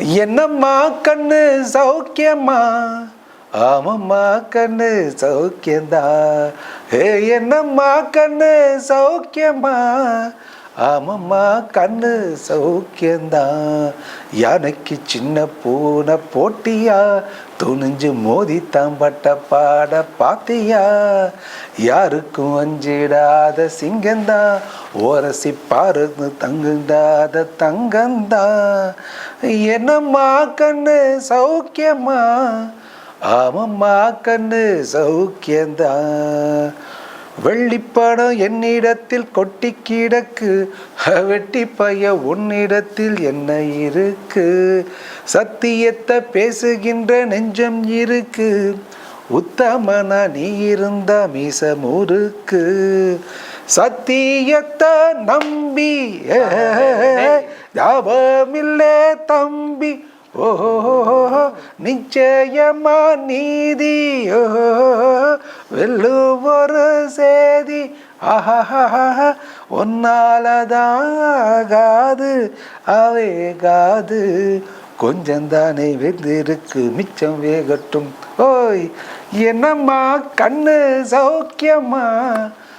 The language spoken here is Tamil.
என்னம்மா கண்ணு சௌக்கியம்மா? ஆமம்மா கண்ணு சௌக்கியந்தா ஏ என்னம்மா கண்ணு சௌக்கியம்மா? ஆமம்மா கண்ணு சௌக்கியந்தான் யானைக்கு சின்ன பூனை போட்டியா? துணிஞ்சு மோதி தாம்பட்ட பாட பாத்தியா? யாருக்கும் அஞ்சிடாத சிங்கந்தான் ஓரசி பாருன்னு தங்குண்டாத தங்கந்தான் என்னம்மா கண்ணு சௌக்கியம்மா? ஆமம்மா கண்ணு சௌக்கியந்தான் வெள்ளிப்பணம் என்னிடத்தில் கொட்டி கிடக்கு. வெட்டி பைய உன்னிடத்தில் என்ன இருக்கு? சத்தியத்தை பேசுகின்ற நெஞ்சம் இருக்கு. உத்தமனா நீ இருந்த மீச முறுக்கு சத்தியத்தை நம்பி ஞாபகமில்லே தம்பி. ஓஹோ நிச்சயமா நீதி ஓஹோ. வெல்லும் ஒரு சேதி. ஆஹா ஒன்னாலதான் காது அவேகாது. கொஞ்சந்தானே வெந்திருக்கு மிச்சம் வேகட்டும். ஓய் என்னம்மா கண்ணு சௌக்கியம்மா